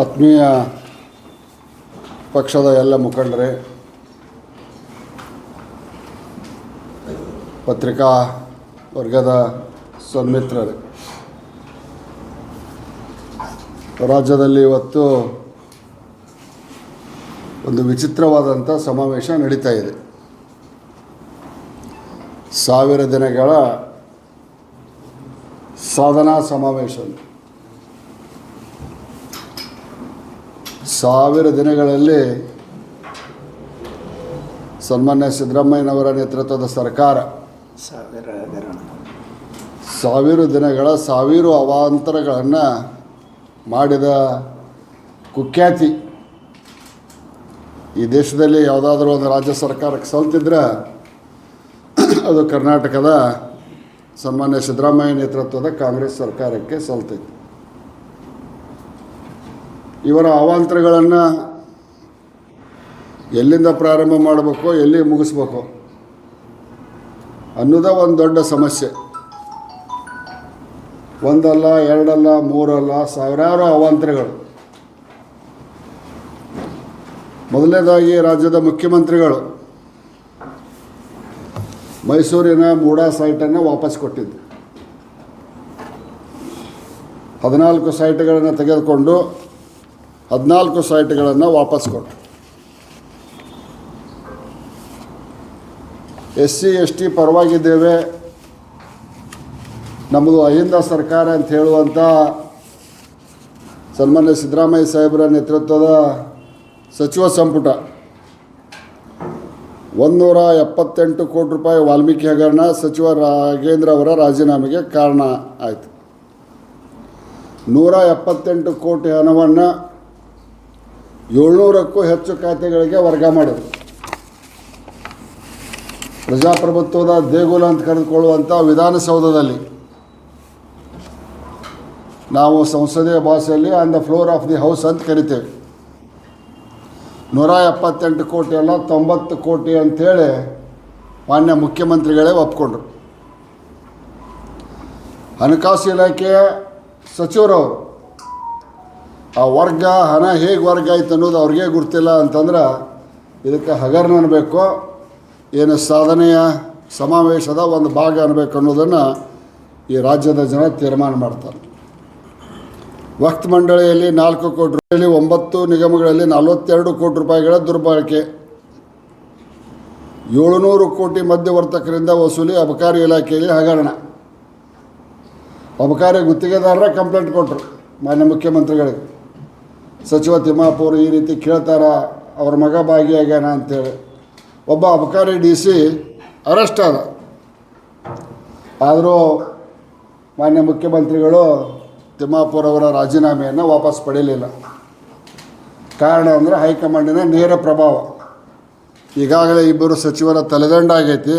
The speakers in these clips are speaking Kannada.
ಆತ್ಮೀಯ ಪಕ್ಷದ ಎಲ್ಲ ಮುಖಂಡರೇ, ಪತ್ರಿಕಾ ವರ್ಗದ ಸನ್ಮಿತ್ರರೇ. ರಾಜ್ಯದಲ್ಲಿ ಇವತ್ತು ಒಂದು ವಿಚಿತ್ರವಾದಂಥ ಸಮಾವೇಶ ನಡೀತಾ ಇದೆ. ಸಾವಿರ ದಿನಗಳ ಸಾಧನಾ ಸಮಾವೇಶ ಸಾವಿರ ದಿನಗಳಲ್ಲಿ ಸನ್ಮಾನ್ಯ ಸಿದ್ದರಾಮಯ್ಯನವರ ನೇತೃತ್ವದ ಸರ್ಕಾರ. ಸಾವಿರ ದಿನಗಳ. ಸಾವಿರ ಅವಾಂತರಗಳನ್ನು ಮಾಡಿದ ಕುಖ್ಯಾತಿ ಈ ದೇಶದಲ್ಲಿ ಯಾವುದಾದ್ರೂ ಒಂದು ರಾಜ್ಯ ಸರ್ಕಾರಕ್ಕೆ ಸಲ್ತಿದ್ರೆ ಅದು ಕರ್ನಾಟಕದ ಸನ್ಮಾನ್ಯ ಸಿದ್ದರಾಮಯ್ಯ ನೇತೃತ್ವದ ಕಾಂಗ್ರೆಸ್ ಸರ್ಕಾರಕ್ಕೆ ಸಲ್ತೈತಿ. ಇವರ ಅವಾಂತರಗಳನ್ನು ಎಲ್ಲಿಂದ ಪ್ರಾರಂಭ ಮಾಡಬೇಕು, ಎಲ್ಲಿ ಮುಗಿಸ್ಬೇಕು ಅನ್ನೋದ ಒಂದು ದೊಡ್ಡ ಸಮಸ್ಯೆ. ಒಂದಲ್ಲ, ಎರಡಲ್ಲ, ಮೂರಲ್ಲ, ಸಾವಿರಾರು ಅವಾಂತರಗಳು. ಮೊದಲನೇದಾಗಿ ರಾಜ್ಯದ ಮುಖ್ಯಮಂತ್ರಿಗಳು ಮೈಸೂರಿನ ಮೂಡಾ ಸೈಟನ್ನು ವಾಪಸ್ ಕೊಟ್ಟಿದ್ದು ಹದಿನಾಲ್ಕು ಸೈಟ್ಗಳನ್ನು ತೆಗೆದುಕೊಂಡು ಹದಿನಾಲ್ಕು ಸೈಟ್ಗಳನ್ನು ವಾಪಸ್ ಕೊಟ್ಟು ಎಸ್ ಸಿ ಎಸ್ ಟಿ ಪರವಾಗಿದ್ದೇವೆ. ನಮ್ಮದು ಅಹಿಂದ ಸರ್ಕಾರ ಅಂತ ಹೇಳುವಂಥ ಸನ್ಮಾನ್ಯ ಸಿದ್ದರಾಮಯ್ಯ ಸಾಹೇಬರ ನೇತೃತ್ವದ ಸಚಿವ ಸಂಪುಟ. ಒಂದೂರ ಎಪ್ಪತ್ತೆಂಟು ಕೋಟಿ ರೂಪಾಯಿ ವಾಲ್ಮೀಕಿ ಹಗರಣ ಸಚಿವ ರಾಘೇಂದ್ರ ಅವರ ರಾಜೀನಾಮೆಗೆ ಕಾರಣ ಆಯಿತು. ನೂರ ಎಪ್ಪತ್ತೆಂಟು ಕೋಟಿ ಹಣವನ್ನು ಏಳ್ನೂರಕ್ಕೂ ಹೆಚ್ಚು ಖಾತೆಗಳಿಗೆ ವರ್ಗ ಮಾಡಿದರು. ಪ್ರಜಾಪ್ರಭುತ್ವದ ದೇಗುಲ ಅಂತ ಕರೆದುಕೊಳ್ಳುವಂಥ ವಿಧಾನಸೌಧದಲ್ಲಿ. ನಾವು ಸಂಸದೀಯ ಭಾಷೆಯಲ್ಲಿ on the floor of the house ಅಂತ ಕರಿತೇವೆ. ನೂರ ಎಪ್ಪತ್ತೆಂಟು ಕೋಟಿ ಅಲ್ಲ, ತೊಂಬತ್ತು ಕೋಟಿ ಅಂಥೇಳಿ ಮಾನ್ಯ ಮುಖ್ಯಮಂತ್ರಿಗಳೇ ಒಪ್ಕೊಂಡ್ರು. ಹಣಕಾಸು ಇಲಾಖೆಯ ಸಚಿವರವರು ಆ ವರ್ಗ, ಹಣ ಹೇಗೆ ವರ್ಗ ಆಯ್ತು ಅನ್ನೋದು ಅವ್ರಿಗೆ ಗೊತ್ತಿಲ್ಲ ಅಂತಂದ್ರೆ ಇದಕ್ಕೆ ಹಗರಣ ಅನ್ಬೇಕು, ಏನು ಸಾಧನೆಯ ಸಮಾವೇಶದ ಒಂದು ಭಾಗ ಅನ್ಬೇಕು ಅನ್ನೋದನ್ನು ಈ ರಾಜ್ಯದ ಜನ ತೀರ್ಮಾನ ಮಾಡ್ತಾರೆ. ವಕ್ತ್ ಮಂಡಳಿಯಲ್ಲಿ ನಾಲ್ಕು ಕೋಟಿ ರೂಪಾಯಿ, ಒಂಬತ್ತು ನಿಗಮಗಳಲ್ಲಿ ನಲವತ್ತೆರಡು ಕೋಟಿ ರೂಪಾಯಿಗಳ ದುರ್ಬಳಕೆ. ಏಳುನೂರು ಕೋಟಿ ಮಧ್ಯವರ್ತಕರಿಂದ ವಸೂಲಿ ಅಬಕಾರಿ ಇಲಾಖೆಯಲ್ಲಿ ಹಗರಣ. ಅಬಕಾರಿ ಗುತ್ತಿಗೆದಾರರ ಕಂಪ್ಲೇಂಟ್ ಕೊಟ್ಟರು ಮಾನ್ಯ ಮುಖ್ಯಮಂತ್ರಿಗಳಿಗೆ. ಸಚಿವ ತಿಮ್ಮಾಪುರ್ ಈ ರೀತಿ ಕೇಳ್ತಾರ, ಅವ್ರ ಮಗ ಭಾಗಿಯಾಗ್ಯಾನ ಅಂತೇಳಿ. ಒಬ್ಬ ಅಬಕಾರಿ ಡಿ ಸಿ ಅರೆಸ್ಟ್ ಆದ. ಆದರೂ ಮಾನ್ಯ ಮುಖ್ಯಮಂತ್ರಿಗಳು ತಿಮ್ಮಾಪುರ ಅವರ ರಾಜೀನಾಮೆಯನ್ನು ವಾಪಸ್ ಪಡೀಲಿಲ್ಲ. ಕಾರಣ ಅಂದರೆ ಹೈಕಮಾಂಡಿನ ನೇರ ಪ್ರಭಾವ. ಈಗಾಗಲೇ ಇಬ್ಬರು ಸಚಿವರ ತಲೆದಂಡ ಆಗೈತಿ.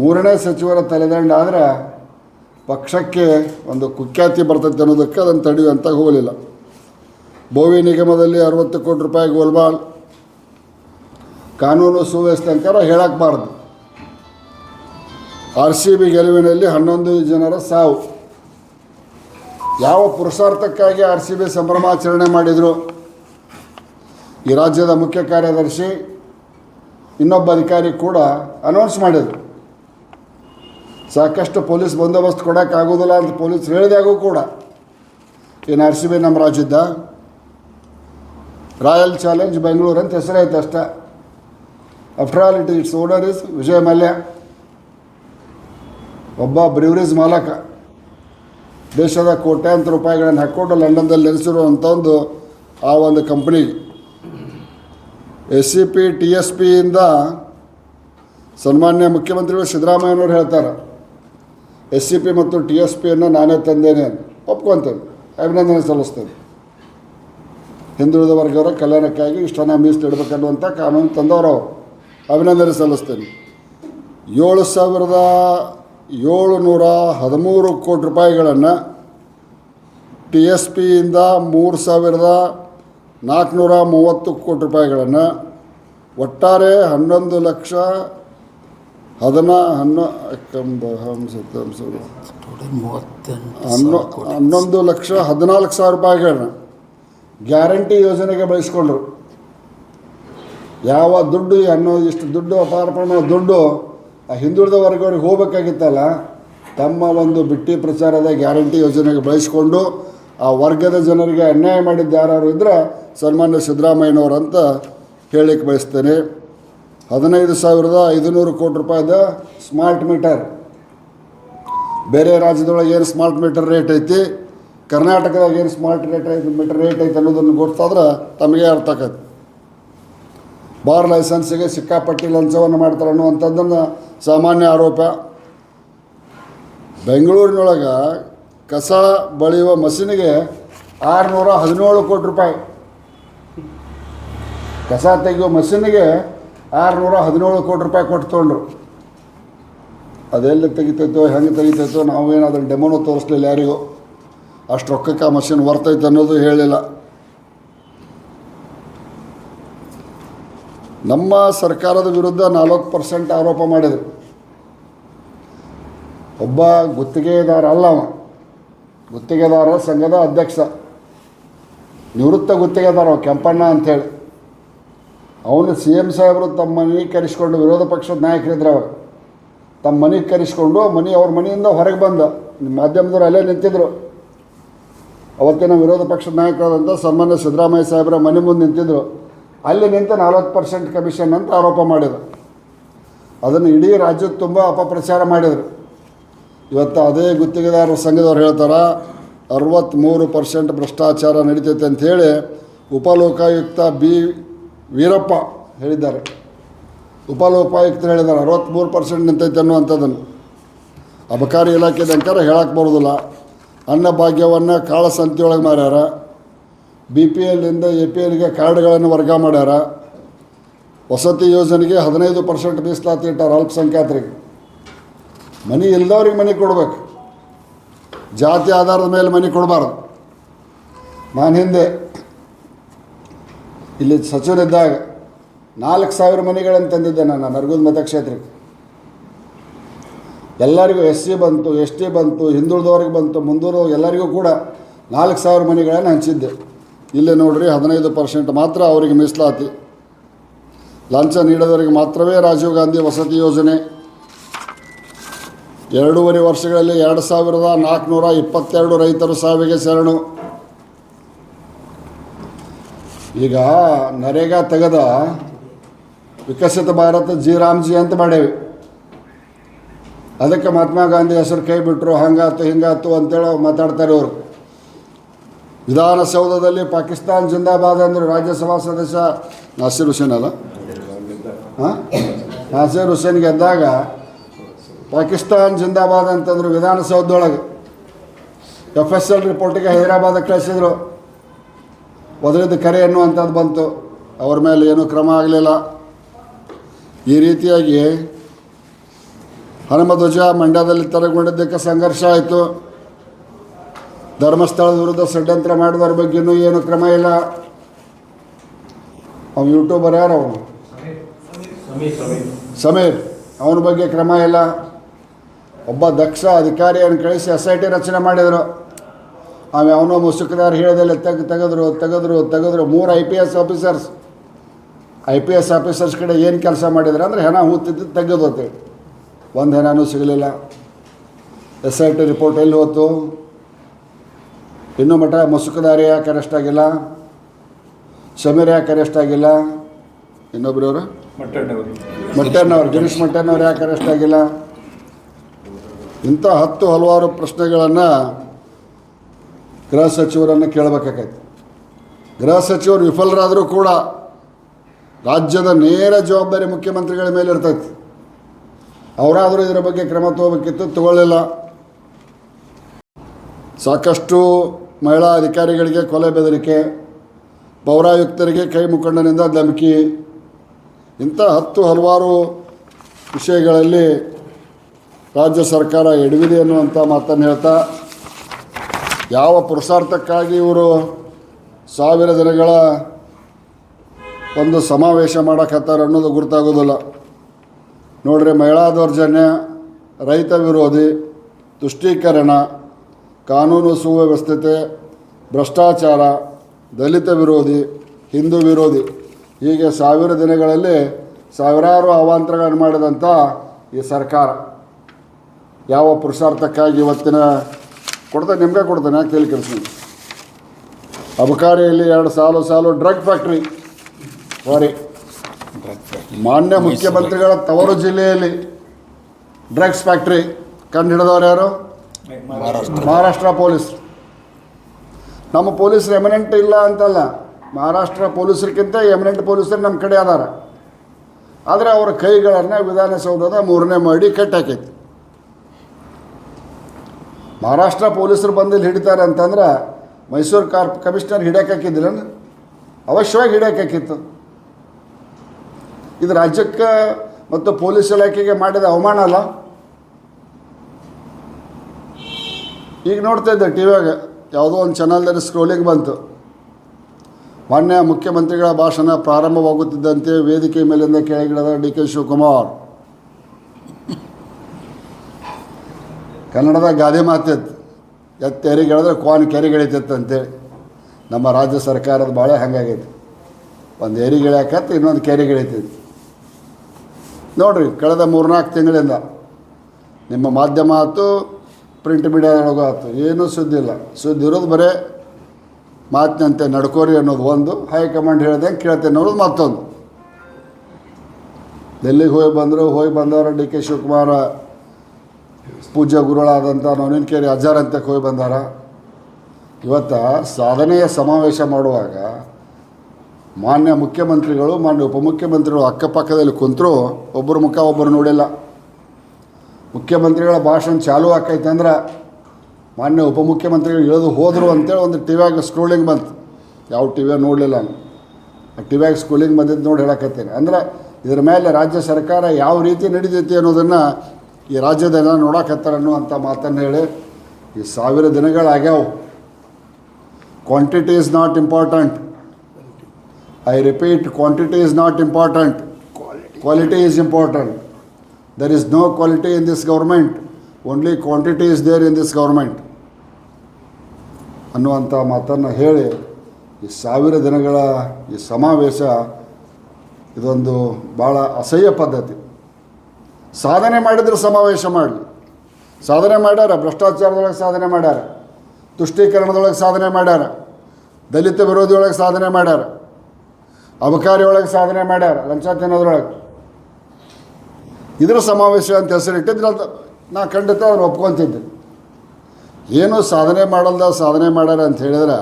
ಮೂರನೇ ಸಚಿವರ ತಲೆದಂಡ ಆದರೆ ಪಕ್ಷಕ್ಕೆ ಒಂದು ಕುಖ್ಯಾತಿ ಬರ್ತೈತೆ ಅನ್ನೋದಕ್ಕೆ ಅದನ್ನು ತಡೆಯುವಂತ ಹೋಗಲಿಲ್ಲ. ಬೋವಿ ನಿಗಮದಲ್ಲಿ ಅರವತ್ತು ಕೋಟಿ ರೂಪಾಯಿ ಗೋಲ್ಬಾಲ್ ಕಾನೂನು ಸುವ್ಯವಸ್ಥೆ ಅಂಕಾರ ಹೇಳಕ್ಬಾರ್ದು ಆರ್ ಸಿ ಬಿ ಗೆಲುವಿನಲ್ಲಿ ಹನ್ನೊಂದು ಜನರ ಸಾವು. ಯಾವ ಪುರುಷಾರ್ಥಕ್ಕಾಗಿ ಆರ್ ಸಿ ಬಿ ಸಂಭ್ರಮಾಚರಣೆ ಮಾಡಿದರು? ಈ ರಾಜ್ಯದ ಮುಖ್ಯ ಕಾರ್ಯದರ್ಶಿ, ಇನ್ನೊಬ್ಬ ಅಧಿಕಾರಿ ಕೂಡ ಅನೌನ್ಸ್ ಮಾಡಿದರು. ಸಾಕಷ್ಟು ಪೊಲೀಸ್ ಬಂದೋಬಸ್ತ್ ಕೊಡೋಕ್ಕಾಗೋದಿಲ್ಲ ಅಂತ ಪೊಲೀಸ್ ಹೇಳಿದಾಗೂ ಕೂಡ. ಏನು ಆರ್ ಸಿ ಬಿ ನಮ್ಮ ರಾಜ್ಯದ ರಾಯಲ್ ಚಾಲೆಂಜ್ ಬೆಂಗಳೂರು ಅಂತ ಹೆಸರೈತೆ ಅಷ್ಟೇ. After all it it's owner is Vijay Mallya ಒಬ್ಬ ಬ್ರಿವರೀಸ್ ಮಾಲಕ. ದೇಶದ ಕೋಟ್ಯಾಂತರ ರೂಪಾಯಿಗಳನ್ನು ಹಾಕ್ಕೊಂಡು ಲಂಡನ್ದಲ್ಲಿ ನೆಲೆಸಿರುವಂಥ ಒಂದು ಆ ಒಂದು company S C P T S ಪಿಯಿಂದ ಸನ್ಮಾನ್ಯ ಮುಖ್ಯಮಂತ್ರಿಗಳು ಸಿದ್ದರಾಮಯ್ಯನವರು ಹೇಳ್ತಾರೆ. ಎಸ್ ಸಿ ಪಿ ಮತ್ತು ಟಿ ಎಸ್ ಪಿಯನ್ನು ನಾನೇ ತಂದೇನೆ ಅಂತ ಒಪ್ಕೊತೇನೆ. ಅಭಿನಂದನೆ ಸಲ್ಲಿಸ್ತೇನೆ. ಹಿಂದುಳಿದ ವರ್ಗವರ ಕಲ್ಯಾಣಕ್ಕಾಗಿ ಇಷ್ಟನ್ನ ಮೀಸಲಿಡಬೇಕನ್ನುವಂಥ ಕಾನೂನು ತಂದವರು ಅಭಿನಂದನೆ ಸಲ್ಲಿಸ್ತೇನೆ ಏಳು ಸಾವಿರದ ಏಳುನೂರ ಹದಿಮೂರು ಕೋಟಿ ರೂಪಾಯಿಗಳನ್ನು ಟಿ ಎಸ್ ಪಿಯಿಂದ ಮೂರು ಸಾವಿರದ ನಾಲ್ಕುನೂರ ಮೂವತ್ತು ಕೋಟಿ ರೂಪಾಯಿಗಳನ್ನು ಒಟ್ಟಾರೆ ಹನ್ನೊಂದು ಲಕ್ಷ ಹದಿನ ಹನ್ನೊ. ಹನ್ನೊಂದು ಲಕ್ಷ ಹದಿನಾಲ್ಕು ಸಾವಿರ ರೂಪಾಯಿಗಳನ್ನ ಗ್ಯಾರಂಟಿ ಯೋಜನೆಗೆ ಬಳಸ್ಕೊಂಡ್ರು ಯಾವ ದುಡ್ಡು ಅನ್ನೋ ಇಷ್ಟು ದುಡ್ಡು ಅಪಾರ ಪ್ರಮಾಣ ದುಡ್ಡು ಆ ಹಿಂದುಳಿದ ವರ್ಗವ್ರಿಗೆ ಹೋಗಬೇಕಾಗಿತ್ತಲ್ಲ, ತಮ್ಮ ಒಂದು ಬಿಟ್ಟಿ ಪ್ರಚಾರದ ಗ್ಯಾರಂಟಿ ಯೋಜನೆಗೆ ಬಳಸ್ಕೊಂಡು ಆ ವರ್ಗದ ಜನರಿಗೆ ಅನ್ಯಾಯ ಮಾಡಿದ್ದ ಯಾರು ಇದ್ದರೆ ಸನ್ಮಾನ್ಯ ಸಿದ್ದರಾಮಯ್ಯನವರು ಅಂತ ಹೇಳಲಿಕ್ಕೆ ಬಯಸ್ತೇನೆ. ಹದಿನೈದು ಸಾವಿರದ ಐದುನೂರು ಕೋಟಿ ರೂಪಾಯಿದ ಸ್ಮಾರ್ಟ್ ಮೀಟರ್. ಬೇರೆ ರಾಜ್ಯದೊಳಗೆ ಏನು ಸ್ಮಾರ್ಟ್ ಮೀಟರ್ ರೇಟ್ ಐತಿ? ಕರ್ನಾಟಕದಾಗ ಏನು ಸ್ಮಾರ್ಟ್ ರೇಟ್ ಐತೆ ಮೀಟರ್ ರೇಟ್ ಐತೆ ಅನ್ನೋದನ್ನು ಗೊತ್ತಾದ್ರೆ ತಮಗೆ ಅರ್ಥ ಆಕೈತಿ. ಬಾರ್ ಲೈಸೆನ್ಸಿಗೆ ಸಿಕ್ಕಾಪಟ್ಟಿ ಲಂಚವನ್ನು ಮಾಡ್ತಾರೆ ಅನ್ನುವಂಥದ್ದನ್ನು ಸಾಮಾನ್ಯ ಆರೋಪ. ಬೆಂಗಳೂರಿನೊಳಗೆ ಕಸ ಬಳಿಯುವ ಮಷಿನಿಗೆ ಆರುನೂರ ಹದಿನೇಳು ಕೋಟಿ ರೂಪಾಯಿ. ಕಸ ತೆಗೆಯುವ ಮಷಿನಿಗೆ ಆರುನೂರ ಹದಿನೇಳು ಕೋಟಿ ರೂಪಾಯಿ ಕೊಟ್ಟು ತೊಗೊಂಡ್ರು. ಅದೆಲ್ಲ ತೆಗಿತೈತೋ, ಹೆಂಗೆ ತೆಗಿತೈತೋ ನಾವು ಅದನ್ನು ಡೆಮೋನೋ ತೋರಿಸ್ಲಿಲ್ಲ ಯಾರಿಗೂ. ಅಷ್ಟು ರೊಕ್ಕಕ್ಕೆ ಆ ಮಷಿನ್ ಬರ್ತೈತೆ ಅನ್ನೋದು ಹೇಳಿಲ್ಲ. ನಮ್ಮ ಸರ್ಕಾರದ ವಿರುದ್ಧ ನಾಲ್ಕು ಪರ್ಸೆಂಟ್ ಆರೋಪ ಮಾಡಿದರು. ಒಬ್ಬ ಗುತ್ತಿಗೆದಾರ ಅಲ್ಲ ಅವ. ಗುತ್ತಿಗೆದಾರ ಸಂಘದ ಅಧ್ಯಕ್ಷ. ನಿವೃತ್ತ ಗುತ್ತಿಗೆದಾರ ಕೆಂಪಣ್ಣ ಅಂಥೇಳಿ ಅವನು ಸಿ ಎಂ ಸಾಹೇಬರು ತಮ್ಮ ಮನೆಗೆ ಕರೆಸ್ಕೊಂಡು ವಿರೋಧ ಪಕ್ಷದ ನಾಯಕರಿದ್ರು ಅವರು. ತಮ್ಮ ಮನೆಗೆ ಕರೆಸ್ಕೊಂಡು ಮನೆ ಅವ್ರ ಮನೆಯಿಂದ ಹೊರಗೆ ಬಂದ. ಮಾಧ್ಯಮದವ್ರು ಅಲ್ಲೇ ನಿಂತಿದ್ರು. ಅವತ್ತಿನ ವಿರೋಧ ಪಕ್ಷದ ನಾಯಕರಾದಂಥ ಸನ್ಮಾನ್ಯ ಸಿದ್ದರಾಮಯ್ಯ ಸಾಹೇಬರ ಮನೆ ಮುಂದೆ ನಿಂತಿದ್ದರು ಅಲ್ಲಿ ನಿಂತು ನಲ್ವತ್ತು ಪರ್ಸೆಂಟ್ ಕಮಿಷನ್ ಅಂತ ಆರೋಪ ಮಾಡಿದರು. ಅದನ್ನು ಇಡೀ ರಾಜ್ಯದ ತುಂಬ ಅಪಪ್ರಚಾರ ಮಾಡಿದರು. ಇವತ್ತು ಅದೇ ಗುತ್ತಿಗೆದಾರರ ಸಂಘದವ್ರು ಹೇಳ್ತಾರೆ ಅರವತ್ತ್ಮೂರು ಪರ್ಸೆಂಟ್ ಭ್ರಷ್ಟಾಚಾರ ನಡೀತೈತೆ ಅಂಥೇಳಿ ಉಪಲೋಕಾಯುಕ್ತ ಬಿ ವೀರಪ್ಪ ಹೇಳಿದ್ದಾರೆ. ಉಪಲೋಕಾಯುಕ್ತರು ಹೇಳಿದ್ದಾರೆ ಅರವತ್ತ್ಮೂರು ಪರ್ಸೆಂಟ್ ನಿಂತೈತೆ ಅನ್ನುವಂಥದ್ದನ್ನು. ಅಬಕಾರಿ ಇಲಾಖೆ ಅಂಕಾರ ಹೇಳಕ್ಕೆ ಬರೋದಿಲ್ಲ. ಅನ್ನಭಾಗ್ಯವನ್ನು ಕಾಳಸಂತೆಯೊಳಗೆ ಮಾರ್ಯಾರ. ಬಿ ಪಿ ಎಲ್ಲಿಂದ ಎ ಪಿ ಎಲ್ಗೆ ಕಾರ್ಡ್ಗಳನ್ನು ವರ್ಗ ಮಾಡ್ಯಾರ. ವಸತಿ ಯೋಜನೆಗೆ ಹದಿನೈದು ಪರ್ಸೆಂಟ್ ಮೀಸಲಾತಿ ಇಟ್ಟಾರ ಅಲ್ಪಸಂಖ್ಯಾತರಿಗೆ. ಮನೆ ಇಲ್ಲದವ್ರಿಗೆ ಮನೆ ಕೊಡ್ಬೇಕು. ಜಾತಿ ಆಧಾರದ ಮೇಲೆ ಮನೆ ಕೊಡಬಾರ್ದು. ನಾನು ಹಿಂದೆ ಇಲ್ಲಿ ಸಚಿವರಿದ್ದಾಗ ನಾಲ್ಕು ಸಾವಿರ ಮನೆಗಳನ್ನು ತಂದಿದ್ದೆ ನಾನು ನರಗುಂದ ಮತಕ್ಷೇತ್ರಕ್ಕೆ ಎಲ್ಲರಿಗೂ ಎಸ್ ಸಿ ಬಂತು, ಎಸ್ ಟಿ ಬಂತು, ಹಿಂದುಳಿದವ್ರಿಗೆ ಬಂತು ಮುಂದೂರು ಎಲ್ಲರಿಗೂ ಕೂಡ ನಾಲ್ಕು ಸಾವಿರ ಮನೆಗಳನ್ನು ಹಂಚಿದ್ದೆ. ಇಲ್ಲಿ ನೋಡ್ರಿ ಹದಿನೈದು ಪರ್ಸೆಂಟ್ ಮಾತ್ರ ಅವರಿಗೆ ಮೀಸಲಾತಿ. ಲಂಚ ನೀಡದವರಿಗೆ ಮಾತ್ರವೇ ರಾಜೀವ್ ಗಾಂಧಿ ವಸತಿ ಯೋಜನೆ. ಎರಡೂವರೆ ವರ್ಷಗಳಲ್ಲಿ ಎರಡು ಸಾವಿರದ ನಾಲ್ಕುನೂರ ಇಪ್ಪತ್ತೆರಡು ರೈತರು ಸಾವಿಗೆ ಶರಣು. ಈಗ ನರೇಗಾ ತೆಗೆದ ವಿಕಸಿತ ಭಾರತ ಜಿ ರಾಮ್ಜಿ ಅಂತ ಮಾಡೇವಿ. ಅದಕ್ಕೆ ಮಹಾತ್ಮ ಗಾಂಧಿ ಹೆಸರು ಕೈ ಬಿಟ್ಟರು ಹಂಗಾತು ಹಿಂಗಾತು ಅಂತೇಳಿ ಮಾತಾಡ್ತಾರೆ ಅವರು ವಿಧಾನಸೌಧದಲ್ಲಿ ಪಾಕಿಸ್ತಾನ್ ಜಿಂದಾಬಾದ್ ಅಂದರು ರಾಜ್ಯಸಭಾ ಸದಸ್ಯ ನಾಸೀರ್ ಹುಸೇನ್ ಅಲ್ಲ? ಹಾಂ? ನಾಸೀರ್ ಹುಸೇನ್ ಗೆದ್ದಾಗ ಪಾಕಿಸ್ತಾನ್ ಜಿಂದಾಬಾದ್ ಅಂತಂದರು ವಿಧಾನಸೌಧದೊಳಗೆ. ಎಫ್ ಎಸ್ ಎಲ್ ರಿಪೋರ್ಟಿಗೆ ಹೈದರಾಬಾದ್ ಕಳಿಸಿದ್ರು. ಒದರಿದ ಕರೆ ಅನ್ನುವಂಥದ್ದು ಬಂತು. ಅವ್ರ ಮೇಲೆ ಏನೂ ಕ್ರಮ ಆಗಲಿಲ್ಲ. ಈ ರೀತಿಯಾಗಿ ಹನುಮಧ್ವಜ ಮಂಡ್ಯದಲ್ಲಿ ತೆರಗೊಂಡಿದ್ದಕ್ಕೆ ಸಂಘರ್ಷ ಆಯಿತು. ಧರ್ಮಸ್ಥಳದ ವಿರುದ್ಧ ಷಡ್ಯಂತ್ರ ಮಾಡಿದವ್ರ ಬಗ್ಗೆನೂ ಏನು ಕ್ರಮ ಇಲ್ಲ. ಅವ್ನು ಯೂಟ್ಯೂಬರ್ ಯಾರು ಅವನು? ಸಮೀರ್. ಅವನ ಬಗ್ಗೆ ಕ್ರಮ ಇಲ್ಲ. ಒಬ್ಬ ದಕ್ಷ ಅಧಿಕಾರಿಯನ್ನು ಕಳಿಸಿ ಎಸ್ ಐ ಟಿ ರಚನೆ ಮಾಡಿದರು. ಆಮೇಲೆ ಅವನೋ ಮುಸುಕದಾರ ಹೇಳಿದಲ್ಲಿ ತೆಗ್, ತೆಗೆದ್ರು ತೆಗೆದ್ರು ತೆಗೆದ್ರು. ಮೂರು I P S officers I P S officers ಕಡೆ ಏನು ಕೆಲಸ ಮಾಡಿದ್ರು ಅಂದರೆ ಹೆಣ ಹೂತಿದ್ದು ತೆಗೆದು ಒಂದು ಹಣನೂ ಸಿಗಲಿಲ್ಲ. ಎಸ್ ಐ ಟಿ ರಿಪೋರ್ಟ್ ಎಲ್ಲಿ ಹೋಯ್ತು ಇನ್ನೂ ಮಟ್ಟ ಮುಸುಕುದಾರಿ ಯಾಕೆ ಅರೆಸ್ಟ್ ಆಗಿಲ್ಲ? ಸಮೀರ್ ಯಾಕೆ ಅರೆಸ್ಟ್ ಆಗಿಲ್ಲ? ಇನ್ನೊಬ್ಬರವರು ಮಟ್ಟಣ್ಣವ್ರು ಗಿರೀಶ್ ಮಟ್ಟಣ್ಣವ್ರು ಯಾಕೆ ಅರೆಸ್ಟ್ ಆಗಿಲ್ಲ? ಇಂಥ ಹತ್ತು ಹಲವಾರು ಪ್ರಶ್ನೆಗಳನ್ನು ಗೃಹ ಸಚಿವರನ್ನು ಕೇಳಬೇಕಾಗೈತೆ. ಗೃಹ ಸಚಿವರು ವಿಫಲರಾದರೂ ಕೂಡ ರಾಜ್ಯದ ನೇರ ಜವಾಬ್ದಾರಿ ಮುಖ್ಯಮಂತ್ರಿಗಳ ಮೇಲೆ ಇರ್ತೈತಿ ಅವರಾದರೂ ಇದರ ಬಗ್ಗೆ ಕ್ರಮ ತಗೋಬೇಕಿತ್ತು, ತಗೊಳ್ಳಿಲ್ಲ. ಸಾಕಷ್ಟು ಮಹಿಳಾ ಅಧಿಕಾರಿಗಳಿಗೆ ಕೊಲೆ ಬೆದರಿಕೆ, ಪೌರಾಯುಕ್ತರಿಗೆ ಕೈ ಮುಖಂಡನಿಂದ ಧಮಕಿ. ಇಂಥ ಹತ್ತು ಹಲವಾರು ವಿಷಯಗಳಲ್ಲಿ ರಾಜ್ಯ ಸರ್ಕಾರ ಎಡವಿದೆ ಅನ್ನುವಂಥ ಮಾತನ್ನು ಹೇಳ್ತಾ, ಯಾವ ಪುರುಷಾರ್ಥಕ್ಕಾಗಿ ಇವರು ಸಾವಿರ ದಿನಗಳ ಒಂದು ಸಮಾವೇಶ ಮಾಡಕತ್ತಾರ ಅನ್ನೋದು ಗುರ್ತಾಗೋದಿಲ್ಲ. ನೋಡ್ರಿ ಮಹಿಳಾ ದೌರ್ಜನ್ಯ, ರೈತ ವಿರೋಧಿ, ತುಷ್ಟೀಕರಣ, ಕಾನೂನು ಸುವ್ಯವಸ್ಥತೆ, ಭ್ರಷ್ಟಾಚಾರ, ದಲಿತ ವಿರೋಧಿ, ಹಿಂದೂ ವಿರೋಧಿ. ಹೀಗೆ ಸಾವಿರ ದಿನಗಳಲ್ಲಿ ಸಾವಿರಾರು ಅವಾಂತರಗಳನ್ನು ಮಾಡಿದಂಥ ಈ ಸರ್ಕಾರ. ಯಾವ ಪುರುಷಾರ್ಥಕ್ಕಾಗಿ ಇವತ್ತಿನ ಕೊಡ್ತೇನೆ ನಿಮಗೆ ಕೊಡ್ತೇನೆ, ಯಾಕೆ ಕೇಳಿ ಕೆಲಸ ಅಬಕಾರಿಯಲ್ಲಿ ಎರಡು ಸಾಲು ಸಾಲು ಡ್ರಗ್ ಫ್ಯಾಕ್ಟ್ರಿ. ಸಾರಿ ಮಾನ್ಯ ಮುಖ್ಯಮಂತ್ರಿಗಳ ತವರು ಜಿಲ್ಲೆಯಲ್ಲಿ ಡ್ರಗ್ಸ್ ಫ್ಯಾಕ್ಟ್ರಿ ಕಂಡು ಹಿಡಿದವ್ರು ಯಾರು? ಮಹಾರಾಷ್ಟ್ರ. ಪೊಲೀಸ್. ನಮ್ಮ ಪೊಲೀಸರು ಎಮಿನೆಂಟ್ ಇಲ್ಲ ಅಂತಲ್ಲ. ಮಹಾರಾಷ್ಟ್ರ ಪೊಲೀಸರಿಗಿಂತ ಎಮಿನೆಂಟ್ ಪೊಲೀಸರು ನಮ್ಮ ಕಡೆ ಅದಾರ. ಆದರೆ ಅವರ ಕೈಗಳನ್ನು ವಿಧಾನಸೌಧದ ಮೂರನೇ ಮಾಡಿ ಕಟ್ಟಾಕೈತಿ. ಮಹಾರಾಷ್ಟ್ರ ಪೊಲೀಸರು ಬಂದಲ್ಲಿ ಹಿಡಿತಾರೆ ಅಂತಂದ್ರೆ ಮೈಸೂರು ಕಾರ್ಪ್ ಕಮಿಷನರ್ ಹಿಡಿಯೋಕ್ಕಾಕಿದ್ದಿಲ್ಲ ಅವಶ್ಯವಾಗಿ ಹಿಡಿಯೋಕ್ಕಾಕಿತ್ತು ಇದು ರಾಜ್ಯಕ್ಕೆ ಮತ್ತು ಪೊಲೀಸ್ ಇಲಾಖೆಗೆ ಮಾಡಿದ ಅವಮಾನ ಅಲ್ಲ? ಈಗ ನೋಡ್ತಾ ಇದ್ದೆ ಟಿ ವಿಯಾಗ, ಯಾವುದೋ ಒಂದು ಚಾನಲ್ದಲ್ಲಿ ಸ್ಕ್ರೋಲಿಂಗ್ ಬಂತು. ಮಾನ್ಯ ಮುಖ್ಯಮಂತ್ರಿಗಳ ಭಾಷಣ ಪ್ರಾರಂಭವಾಗುತ್ತಿದ್ದಂತೆ ವೇದಿಕೆ ಮೇಲಿಂದ ಕೆಳಗಿಡದ ಡಿ ಕೆ ಶಿವಕುಮಾರ್. ಕನ್ನಡದ ಗಾದೆ ಮಾತಿತ್ತು ಎತ್ತ. ಕೆರೆಗೆಳೆದ್ರೆ ಕ್ವಾನ್ ಕೆರೆಗೆಳಿತಿತ್ತು ಅಂತೇಳಿ. ನಮ್ಮ ರಾಜ್ಯ ಸರ್ಕಾರದ ಭಾಳ ಹಂಗಾಗೈತೆ. ಒಂದು ಏರಿಗೆಳೆಯಕತ್ತು ಇನ್ನೊಂದು ಕೆರೆಗೆಳಿತೈತಿ. ನೋಡ್ರಿ, ಕಳೆದ ಮೂರ್ನಾಲ್ಕು ತಿಂಗಳಿಂದ ನಿಮ್ಮ ಮಾಧ್ಯಮ ಆಯ್ತು ಪ್ರಿಂಟ್ ಮೀಡಿಯಾದೊಳಗೂ ಆಯ್ತು, ಏನೂ ಸುದ್ದಿ ಇಲ್ಲ. ಸುದ್ದಿ ಇರೋದು ಬರೇ ಮಾತಿನಂತೆ ನಡ್ಕೋರಿ ಅನ್ನೋದು ಒಂದು, ಹೈಕಮಾಂಡ್ ಹೇಳ್ದಂಗೆ ಕೇಳ್ತೇನೆ ಅನ್ನೋದು ಮತ್ತೊಂದು. ಡೆಲ್ಲಿಗೆ ಹೋಗಿ ಬಂದರು, ಹೋಗಿ ಬಂದವರು ಡಿ ಕೆ ಶಿವಕುಮಾರ, ಪೂಜ್ಯ ಗುರುಗಳಾದಂಥ ನವೀನ್ಕೇರಿ ಅಜಾರ್ ಅಂತ ಹೋಗಿ ಬಂದಾರ. ಇವತ್ತು ಸಾಧನೆಯ ಸಮಾವೇಶ ಮಾಡುವಾಗ ಮಾನ್ಯ ಮುಖ್ಯಮಂತ್ರಿಗಳು, ಮಾನ್ಯ ಉಪಮುಖ್ಯಮಂತ್ರಿಗಳು ಅಕ್ಕಪಕ್ಕದಲ್ಲಿ ಕುಂತರು ಒಬ್ಬರು ಮುಖ ಒಬ್ಬರು ನೋಡಿಲ್ಲ. ಮುಖ್ಯಮಂತ್ರಿಗಳ ಭಾಷಣ ಚಾಲು ಆಕೈತೆ ಅಂದ್ರೆ ಮಾನ್ಯ ಉಪಮುಖ್ಯಮಂತ್ರಿಗಳು ಇಳಿದು ಹೋದರು ಅಂತೇಳಿ ಒಂದು ಟಿವ್ಯಾಗ ಸ್ಕ್ರೋಲಿಂಗ್ ಬಂತು. ಯಾವ ಟಿ ವಿಯಾಗ ನೋಡಲಿಲ್ಲ ನಾನು ಆ ಟಿ ವ್ಯಾಗ ಸ್ಕ್ರೋಲಿಂಗ್ ಬಂದಿದ್ದು ನೋಡಿ ಹೇಳಕತ್ತೇನೆ. ಅಂದ್ರೆ ಇದ್ರ ಮೇಲೆ ರಾಜ್ಯ ಸರ್ಕಾರ ಯಾವ ರೀತಿ ನಡೀತೈತಿ ಅನ್ನೋದನ್ನು ಈ ರಾಜ್ಯದೆಲ್ಲ ನೋಡಕತ್ತಾರ ಅನ್ನುವಂಥ ಮಾತನ್ನು ಹೇಳಿ ಈ ಸಾವಿರ ದಿನಗಳಾಗ್ಯಾವು. Quantity is not important I repeat quantity is not important quality quality is important. There is no quality in this government, only quantity is there in this government. ಅನ್ನುವಂಥ ಮಾತನ್ನು ಹೇಳಿ ಈ ಸಾವಿರ ದಿನಗಳ ಈ ಸಮಾವೇಶ ಇದೊಂದು ಭಾಳ ಅಸಹ್ಯ ಪದ್ಧತಿ. ಸಾಧನೆ ಮಾಡಿದ್ರೆ ಸಮಾವೇಶ ಮಾಡಲಿ. ಸಾಧನೆ ಮಾಡ್ಯಾರ ಭ್ರಷ್ಟಾಚಾರದೊಳಗೆ ಸಾಧನೆ ಮಾಡ್ಯಾರ ತುಷ್ಟೀಕರಣದೊಳಗೆ ಸಾಧನೆ ಮಾಡ್ಯಾರ ದಲಿತ ವಿರೋಧಿ ಸಾಧನೆ ಮಾಡ್ಯಾರ. ಅಬಕಾರಿ ಒಳಗೆ ಸಾಧನೆ ಮಾಡ್ಯಾರ, ಲಂಚ ತಿನ್ನೋದ್ರೊಳಗೆ. ಇದ್ರ ಸಮಾವೇಶ ಅಂತ ಹೆಸರಿಟ್ಟಿದ್ರೆ ಅಂತ ನಾ ಖಂಡಿತ ಅವ್ರು ಒಪ್ಕೊತಿದ್ದೆ. ಏನು ಸಾಧನೆ ಮಾಡಲ್ದ ಸಾಧನೆ ಮಾಡ್ಯಾರ ಅಂತ ಹೇಳಿದ್ರೆ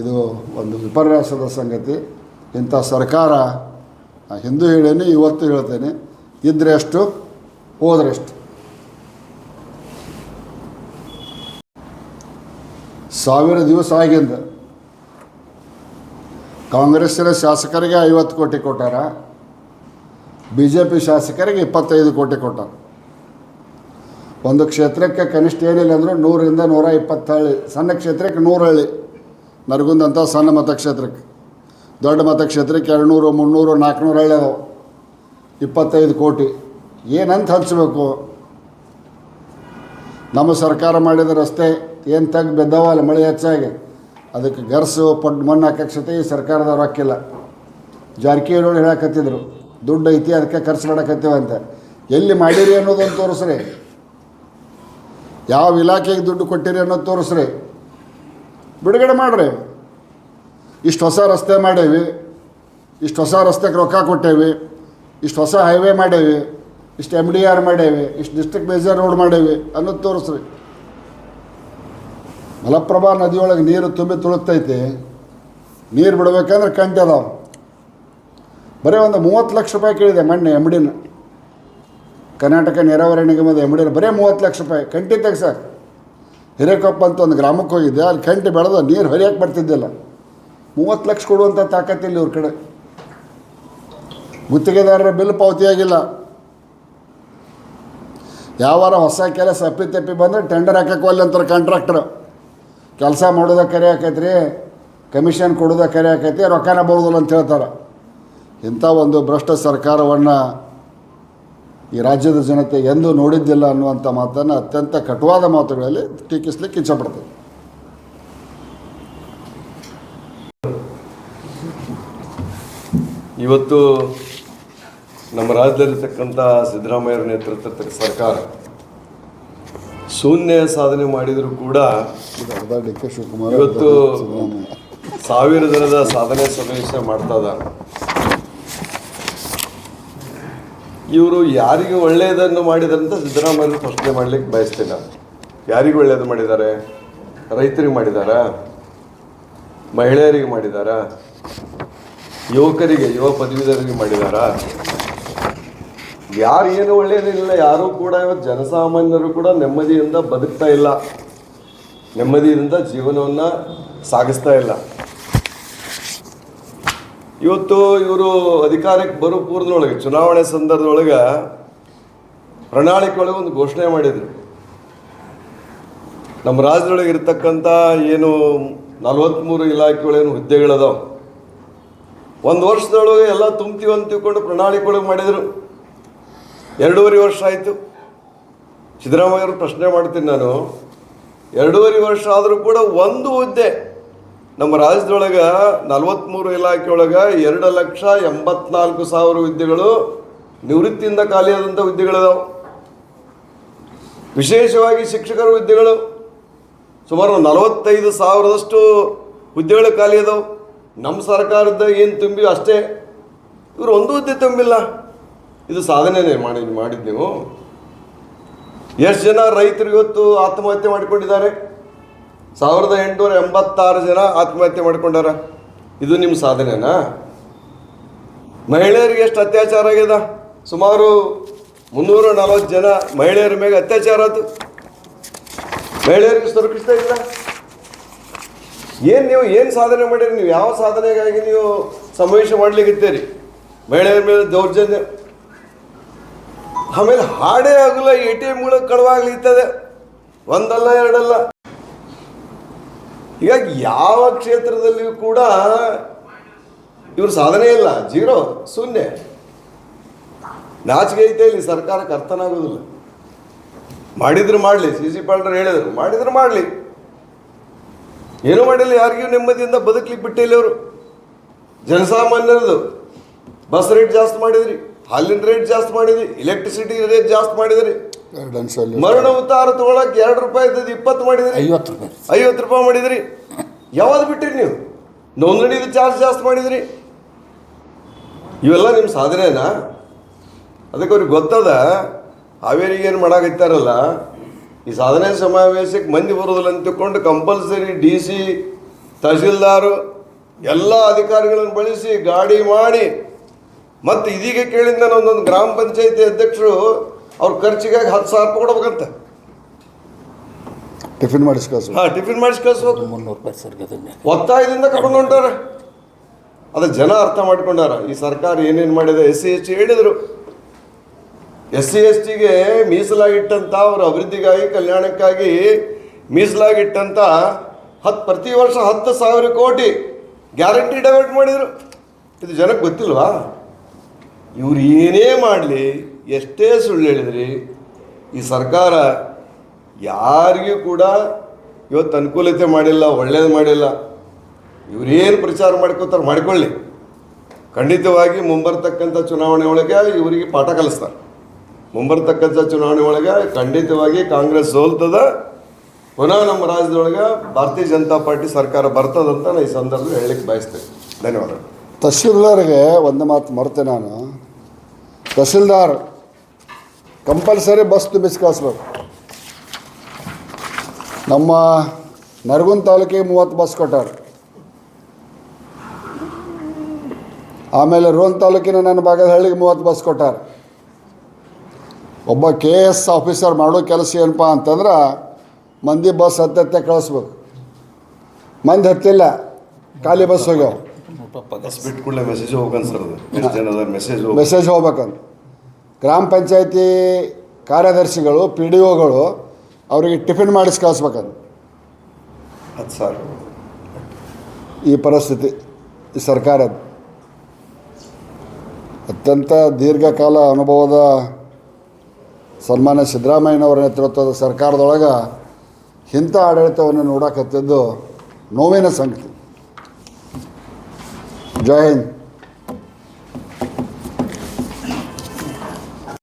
ಇದು ಒಂದು ವಿಪರ್ಯಾಸದ ಸಂಗತಿ. ಇಂಥ ಸರ್ಕಾರ ಹಿಂದೂ ಹೇಳೇನಿ, ಇವತ್ತು ಹೇಳ್ತೇನೆ, ಇದ್ರೆ ಎಷ್ಟು ಹೋದ್ರೆಷ್ಟು ಸಾವಿರ ದಿವಸ ಆಗಿಂದ ಕಾಂಗ್ರೆಸ್ಸಿನ ಶಾಸಕರಿಗೆ ಐವತ್ತು ಕೋಟಿ ಕೊಟ್ಟಾರ ಬಿ ಜೆ ಪಿ ಶಾಸಕರಿಗೆ ಇಪ್ಪತ್ತೈದು ಕೋಟಿ ಕೊಟ್ಟಾರ. ಒಂದು ಕ್ಷೇತ್ರಕ್ಕೆ ಕನಿಷ್ಠ ಏನಿಲ್ಲ ಅಂದರೂ ನೂರರಿಂದ ನೂರ ಇಪ್ಪತ್ತು ಹಳ್ಳಿ ಸಣ್ಣ ಕ್ಷೇತ್ರಕ್ಕೆ ನೂರು ಹಳ್ಳಿ ನರಗುಂದಂಥ ಸಣ್ಣ ಮತಕ್ಷೇತ್ರಕ್ಕೆ ದೊಡ್ಡ ಮತಕ್ಷೇತ್ರಕ್ಕೆ ಎರಡುನೂರು, ಮುನ್ನೂರು ನಾಲ್ಕುನೂರು ಹಳ್ಳಿ ಅದಾವೆ. ಇಪ್ಪತ್ತೈದು ಕೋಟಿ. ಏನಂತ ಹಂಚಬೇಕು? ನಮ್ಮ ಸರ್ಕಾರ ಮಾಡಿದ ರಸ್ತೆ ಏನು ತೆಗ್ದು ಬಿದ್ದಾವಲ್ಲ ಮಳೆ ಹೆಚ್ಚಾಗಿ? ಅದಕ್ಕೆ ಗರ್ಸು ಪಡ್ ಮಣ್ಣು ಹಾಕಕ್ಕೆ ಈ ಸರ್ಕಾರದವ್ರು ಹಾಕಿಲ್ಲ. ಜಾರಕಿಹೊಳಿ ಹೇಳಕತ್ತಿದ್ರು, ದುಡ್ಡು ಐತಿ ಅದಕ್ಕೆ ಖರ್ಚು ಅಂತ. ಎಲ್ಲಿ ಮಾಡಿರಿ ಅನ್ನೋದೊಂದು ತೋರಿಸ್ರಿ. ಯಾವ ಇಲಾಖೆಗೆ ದುಡ್ಡು ಕೊಟ್ಟಿರಿ ಅನ್ನೋದು ತೋರಿಸ್ರಿ. ಬಿಡುಗಡೆ ಮಾಡಿರಿ. ಇಷ್ಟು ಹೊಸ ರಸ್ತೆ ಮಾಡೇವಿ, ಇಷ್ಟು ಹೊಸ ರಸ್ತೆಗೆ ರೊಕ್ಕ ಕೊಟ್ಟೇವಿ, ಇಷ್ಟು ಹೊಸ ಹೈವೇ ಮಾಡೇವಿ, ಇಷ್ಟು ಎಂ ಡಿ ಆರ್ ಮಾಡೇವಿ, ಇಷ್ಟು ಡಿಸ್ಟ್ರಿಕ್ಟ್ ಮೇಜರ್ ರೋಡ್ ಮಾಡೇವಿ ಅನ್ನೋದು ತೋರಿಸ್ರಿ. ಮಲಪ್ರಭಾ ನದಿಯೊಳಗೆ ನೀರು ತುಂಬಿ ತುಳುಕ್ತೈತಿ. ನೀರು ಬಿಡಬೇಕಂದ್ರೆ ಕಂಟೆ ಅದಾವೆ. ಬರೀ ಒಂದು ಮೂವತ್ತು ಲಕ್ಷ ರೂಪಾಯಿ ಕೇಳಿದೆ ಮಣ್ಣೆ ಎಂ ಡಿನ ಕರ್ನಾಟಕ ನೀರಾವರಿ ನಿಗಮದ ಎಂ ಡಿನ ಬರೀ ಮೂವತ್ತು ಲಕ್ಷ ರೂಪಾಯಿ. ಕಂಟಿ ಸರ್ ಹಿರೇಕೊಪ್ಪ ಅಂತ ಒಂದು ಗ್ರಾಮಕ್ಕೆ ಹೋಗಿದ್ದೆ. ಅಲ್ಲಿ ಕಂಟಿ ಬೆಳೆದು ನೀರು ಹರಿಯಕ್ಕೆ ಬರ್ತಿದ್ದಿಲ್ಲ. ಮೂವತ್ತು ಲಕ್ಷ ಕೊಡುವಂಥ ತಾಕತ್ತಿಲ್ಲ ಇವ್ರ ಕಡೆ. ಗುತ್ತಿಗೆದಾರರ ಬಿಲ್ ಪಾವತಿಯಾಗಿಲ್ಲ. ಯಾವಾರ ಹೊಸ ಕೆಲಸ ಅಪ್ಪಿ ತಪ್ಪಿ ಬಂದರೆ ಟೆಂಡರ್ ಹಾಕಕ್ಕೆ ಒಲ್ಲೆ ಅಂತಾರೆ ಕಾಂಟ್ರಾಕ್ಟ್ರು ಕೆಲಸ ಮಾಡೋದಕ್ಕೆ ಕರೆ ಆಕೈತ್ರಿ, ಕಮಿಷನ್ ಕೊಡೋದಕ್ಕೆ ಕರೆ ಆಕೈತಿ, ರೊಕ್ಕನ ಬರೋದಿಲ್ಲ ಅಂತ ಹೇಳ್ತಾರೆ. ಇಂಥ ಒಂದು ಭ್ರಷ್ಟ ಸರ್ಕಾರವನ್ನು ಈ ರಾಜ್ಯದ ಜನತೆ ಎಂದೂ ನೋಡಿದ್ದಿಲ್ಲ ಅನ್ನುವಂಥ ಮಾತನ್ನು ಅತ್ಯಂತ ಕಟುವಾದ ಮಾತುಗಳಲ್ಲಿ ಟೀಕಿಸ್ಲಿಕ್ಕೆ ಇಚ್ಛಪಡ್ತದೆ ಇವತ್ತು ನಮ್ಮ ರಾಜ್ಯದಲ್ಲಿರ್ತಕ್ಕಂಥ ಸಿದ್ದರಾಮಯ್ಯರ ನೇತೃತ್ವದ ಸರ್ಕಾರ ಶೂನ್ಯ ಸಾಧನೆ ಮಾಡಿದರೂ ಕೂಡ ಇವತ್ತು ಸಾವಿರ ಜನದ ಸಾಧನೆ ಸಮಾವೇಶ ಮಾಡ್ತಾ ಇದ್ದಾರೆ. ಇವರು ಯಾರಿಗೆ ಒಳ್ಳೆಯದನ್ನು ಮಾಡಿದಾರಂತ ಸಿದ್ದರಾಮಯ್ಯ ಪ್ರಶ್ನೆ ಮಾಡ್ಲಿಕ್ಕೆ ಬಯಸ್ತೀನಿ ನಾನು ಯಾರಿಗೆ ಒಳ್ಳೆಯದು ಮಾಡಿದ್ದಾರೆ? ರೈತರಿಗೆ ಮಾಡಿದಾರಾ ಮಹಿಳೆಯರಿಗೆ ಮಾಡಿದಾರಾ ಯುವಕರಿಗೆ ಯುವ ಪದವೀಧರಿಗೆ ಮಾಡಿದಾರಾ ಯಾರು ಏನು ಒಳ್ಳೇದಿಲ್ಲ, ಯಾರೂ ಕೂಡ ಇವತ್ತು ಜನಸಾಮಾನ್ಯರು ಕೂಡ ನೆಮ್ಮದಿಯಿಂದ ಬದುಕ್ತಾ ಇಲ್ಲ. ನೆಮ್ಮದಿಯಿಂದ ಜೀವನವನ್ನು ಸಾಗಿಸ್ತಾ ಇಲ್ಲ. ಇವತ್ತು ಇವರು ಅಧಿಕಾರಕ್ಕೆ ಬರೋ ಪೂರ್ವದೊಳಗೆ, ಚುನಾವಣೆ ಸಂದರ್ಭದೊಳಗೆ ಪ್ರಣಾಳಿಕೆ ಒಳಗೆ ಒಂದು ಘೋಷಣೆ ಮಾಡಿದರು. ನಮ್ಮ ರಾಜ್ಯದೊಳಗೆ ಇರತಕ್ಕಂಥ ಏನು ನಲವತ್ತ್ಮೂರು ಇಲಾಖೆಗಳೇನು ಹುದ್ದೆಗಳದಾವೆ. ಒಂದು ವರ್ಷದೊಳಗೆ ಎಲ್ಲ ತುಂಬ್ತೀವಿ ಅಂತ ತಿಳ್ಕೊಂಡು ಪ್ರಣಾಳಿಕೆ ಒಳಗೆ ಮಾಡಿದರು. ಎರಡೂವರೆ ವರ್ಷ ಆಯಿತು. ಸಿದ್ದರಾಮಯ್ಯವ್ರು ಪ್ರಶ್ನೆ ಮಾಡ್ತೀನಿ ನಾನು. ಎರಡೂವರೆ ವರ್ಷ ಆದರೂ ಕೂಡ ಒಂದು ಹುದ್ದೆ. ನಮ್ಮ ರಾಜ್ಯದೊಳಗೆ ನಲವತ್ತ್ಮೂರು ಇಲಾಖೆಯೊಳಗೆ ಎರಡು ಲಕ್ಷ ಎಂಬತ್ನಾಲ್ಕು ಸಾವಿರ ಹುದ್ದೆಗಳು ನಿವೃತ್ತಿಯಿಂದ ಖಾಲಿಯಾದಂಥ ಹುದ್ದೆಗಳಿದಾವೆ. ವಿಶೇಷವಾಗಿ ಶಿಕ್ಷಕರ ಹುದ್ದೆಗಳು. ಸುಮಾರು ನಲವತ್ತೈದು ಸಾವಿರದಷ್ಟು ಹುದ್ದೆಗಳು ಖಾಲಿ ನಮ್ಮ ಸರ್ಕಾರದ ಏನು ತುಂಬಿ ಅಷ್ಟೇ. ಇವರು ಒಂದು ಹುದ್ದೆ ತುಂಬಿಲ್ಲ. ಇದು ಸಾಧನೆನೇ ಮಾಡಿ ಮಾಡಿದ್ದು ನೀವು. ಎಷ್ಟು ಜನ ರೈತರು ಇವತ್ತು ಆತ್ಮಹತ್ಯೆ ಮಾಡಿಕೊಂಡಿದ್ದಾರೆ? ಸಾವಿರದ ಎಂಟುನೂರ ಎಂಬತ್ತಾರು ಜನ ಆತ್ಮಹತ್ಯೆ ಮಾಡಿಕೊಂಡಾರ. ಇದು ನಿಮ್ಮ ಸಾಧನೆನಾ? ಮಹಿಳೆಯರಿಗೆ ಎಷ್ಟು ಅತ್ಯಾಚಾರ ಆಗ್ಯದ ಸುಮಾರು ಮುನ್ನೂರ ನಲವತ್ತು ಜನ ಮಹಿಳೆಯರ ಮೇಲೆ ಅತ್ಯಾಚಾರ ಆಯ್ತು. ಮಹಿಳೆಯರಿಗೆ ಸುರಕ್ಷಿತ ಇಲ್ಲ ಏನು ನೀವು, ಏನು ಸಾಧನೆ ಮಾಡಿರಿ? ನೀವು ಯಾವ ಸಾಧನೆಗಾಗಿ ನೀವು ಸಮಾವೇಶ ಮಾಡ್ಲಿಕ್ಕಿದ್ದೀರಿ ಮಹಿಳೆಯರ ಮೇಲೆ ದೌರ್ಜನ್ಯ ಆಮೇಲೆ ಹಾಡೇ ಆಗಲ್ಲ, ಎ ಟಿ ಎಮ್ಗಳು ಕಳವಾಗ್ಲಿತ್ತದೆ ಒಂದಲ್ಲ, ಎರಡಲ್ಲ. ಹೀಗಾಗಿ ಯಾವ ಕ್ಷೇತ್ರದಲ್ಲಿಯೂ ಕೂಡ ಇವರು ಸಾಧನೆ ಇಲ್ಲ. ಜೀರೋ, ಶೂನ್ಯ. ನಾಚಿಕೆ ಐತೆ ಇಲ್ಲಿ ಸರ್ಕಾರಕ್ಕೆ ಅರ್ಥನಾಗೋದಿಲ್ಲ ಮಾಡಿದ್ರು ಮಾಡಲಿ, ಸಿ ಸಿ ಪಾಲ್ಡರ್ ಹೇಳಿದ್ರು, ಮಾಡಿದ್ರು ಮಾಡಲಿ. ಏನು ಮಾಡಿಲ್ಲ, ಯಾರಿಗೂ ನೆಮ್ಮದಿಯಿಂದ ಬದುಕಲಿಕ್ಕೆ ಬಿಟ್ಟಿಲ್ಲ ಅವರು ಜನಸಾಮಾನ್ಯರದು. ಬಸ್ ರೇಟ್ ಜಾಸ್ತಿ ಮಾಡಿದ್ರಿ. ಹಾಲಿನ ರೇಟ್ ಜಾಸ್ತಿ ಮಾಡಿದ್ರಿ ಎಲೆಕ್ಟ್ರಿಸಿಟಿ ರೇಟ್ ಜಾಸ್ತಿ ಮಾಡಿದ್ರಿ. ಮರಣ ಉತ್ತಾರ ತಗೊಳಕ್ ಎರಡು ರೂಪಾಯಿ ಇದ್ದದ್ದು ಇಪ್ಪತ್ತು ಮಾಡಿದ್ರಿ. ಐವತ್ತು ರೂಪಾಯಿ. ಐವತ್ತು ರೂಪಾಯಿ ಮಾಡಿದ್ರಿ. ಯಾವ್ದು ಬಿಟ್ಟಿರಿ ನೀವು? ನೋಂದಣಿದು ಚಾರ್ಜ್ ಜಾಸ್ತಿ ಮಾಡಿದ್ರಿ. ಇವೆಲ್ಲ ನಿಮ್ಮ ಸಾಧನೆನಾ? ಅದಕ್ಕೆ ಅವ್ರಿಗೆ ಗೊತ್ತದ ಹಾವೇರಿಗೆ ಏನು ಮಾಡಾಕತ್ತಾರಲ್ಲ ಈ ಸಾಧನೆ ಸಮಾವೇಶಕ್ಕೆ ಮಂದಿ ಬರೋದಿಲ್ಲ ಅಂತ ತಿಳ್ಕೊಂಡು ಕಂಪಲ್ಸರಿ ಡಿ ಸಿ ತಹಸೀಲ್ದಾರು ಎಲ್ಲ ಅಧಿಕಾರಿಗಳನ್ನು ಬಳಸಿ ಗಾಡಿ ಮಾಡಿ ಮತ್ತು ಇದೀಗ ಕೇಳಿದ ನಾನು ಒಂದೊಂದು ಗ್ರಾಮ ಪಂಚಾಯತಿ ಅಧ್ಯಕ್ಷರು ಅವ್ರ ಖರ್ಚಿಗಾಗಿ ಹತ್ತು ಸಾವಿರ ರೂಪಾಯಿ ಕೊಡ್ಬೇಕಂತ. ಟಿಫಿನ್ ಮಾಡಿಸ್ ಹಾಂ ಟಿಫಿನ್ ಮಾಡಿಸಿ ಕಳಿಸ್ಬೇಕು ಮುನ್ನೂರು ರೂಪಾಯಿ ಸರ್ ಒತ್ತಾಯದಿಂದ ಕರ್ಕೊಂಡು ಹೊಂಟಾರ. ಅದು ಜನ ಅರ್ಥ ಮಾಡ್ಕೊಂಡಾರ. ಈ ಸರ್ಕಾರ ಏನೇನು ಮಾಡಿದೆ ಎಸ್ ಸಿ ಎಸ್ ಟಿ ಹೇಳಿದರು. ಎಸ್ ಸಿ ಎಸ್ ಟಿಗೆ ಮೀಸಲಾಗಿಟ್ಟಂಥ ಅವ್ರ ಅಭಿವೃದ್ಧಿಗಾಗಿ ಕಲ್ಯಾಣಕ್ಕಾಗಿ ಮೀಸಲಾಗಿಟ್ಟಂಥ ಹತ್ತು ಪ್ರತಿ ವರ್ಷ ಹತ್ತು ಸಾವಿರ ಕೋಟಿ ಗ್ಯಾರಂಟಿ ಡೈವರ್ಟ್ ಮಾಡಿದರು. ಇದು ಜನಕ್ಕೆ ಗೊತ್ತಿಲ್ವಾ? ಇವ್ರು ಏನೇ ಮಾಡಲಿ, ಎಷ್ಟೇ ಸುಳ್ಳು ಹೇಳಿದ್ರಿ, ಈ ಸರ್ಕಾರ ಯಾರಿಗೂ ಕೂಡ ಇವತ್ತು ಅನುಕೂಲತೆ ಮಾಡಿಲ್ಲ, ಒಳ್ಳೇದು ಮಾಡಿಲ್ಲ. ಇವರೇನು ಪ್ರಚಾರ ಮಾಡ್ಕೋತಾರೆ ಮಾಡಿಕೊಳ್ಳಿ. ಖಂಡಿತವಾಗಿ ಮುಂಬರ್ತಕ್ಕಂಥ ಚುನಾವಣೆ ಒಳಗೆ ಇವರಿಗೆ ಪಾಠ ಕಲಿಸ್ತಾರೆ. ಮುಂಬರ್ತಕ್ಕಂಥ ಚುನಾವಣೆ ಒಳಗೆ ಖಂಡಿತವಾಗಿ ಕಾಂಗ್ರೆಸ್ ಸೋಲ್ತದ. ಪುನಃ ನಮ್ಮ ರಾಜ್ಯದೊಳಗೆ ಭಾರತೀಯ ಜನತಾ ಪಾರ್ಟಿ ಸರ್ಕಾರ ಬರ್ತದಂತ ನಾನು ಈ ಸಂದರ್ಭದಲ್ಲಿ ಹೇಳಲಿಕ್ಕೆ ಬಯಸ್ತೇನೆ. ಧನ್ಯವಾದಗಳು. ತಹಶೀಲ್ದಾರ್ಗೆ ಒಂದು ಮಾತು ಮರ್ತೆ ನಾನು. ತಹಶೀಲ್ದಾರ್ ಕಂಪಲ್ಸರಿ ಬಸ್ ತುಂಬಿಸಿ ಕಳಿಸ್ಬೇಕು ನಮ್ಮ ನರಗುಂದ ತಾಲೂಕಿಗೆ ಮೂವತ್ತು ಬಸ್ ಕೊಟ್ಟಾರ. ಆಮೇಲೆ ರೋನ್ ತಾಲೂಕಿನ ನನ್ನ ಭಾಗದ ಹಳ್ಳಿಗೆ ಮೂವತ್ತು ಬಸ್ ಕೊಟ್ಟಾರ. ಒಬ್ಬ ಕೆ ಎಸ್ ಆಫೀಸರ್ ಮಾಡೋ ಕೆಲಸ ಏನಪ್ಪ ಅಂತಂದ್ರೆ ಮಂದಿ ಬಸ್ ಹತ್ತತ್ತೆ ಕಳಿಸ್ಬೇಕು. ಮಂದಿ ಹತ್ತಿಲ್ಲ, ಖಾಲಿ ಬಸ್ ಹೋಗ್ಯಾವ. ಬಸ್ ಬಿಟ್ಟು ಕೂಡಲೇ ಮೆಸೇಜ್ ಎಷ್ಟು ಹೋಗ ಹೋಗ್ಬೇಕಂತ. ಗ್ರಾಮ ಪಂಚಾಯತಿ ಕಾರ್ಯದರ್ಶಿಗಳು ಪಿ ಡಿ ಒಗಳು ಅವರಿಗೆ ಟಿಫಿನ್ ಮಾಡಿಸಿ ಕಳಿಸ್ಬೇಕಂತ. ಹತ್ತು ಸಾವಿರ ಈ ಪರಿಸ್ಥಿತಿ ಈ ಸರ್ಕಾರದ ಅತ್ಯಂತ ದೀರ್ಘಕಾಲ ಅನುಭವದ ಸನ್ಮಾನ್ಯ ಸಿದ್ದರಾಮಯ್ಯನವರ ನೇತೃತ್ವದ ಸರ್ಕಾರದೊಳಗೆ ಇಂಥ ಆಡಳಿತವನ್ನು ನೋಡಕತ್ತಿದ್ದು ನೋವಿನ ಸಂಗತಿ. ಜೈ ಹಿಂದ್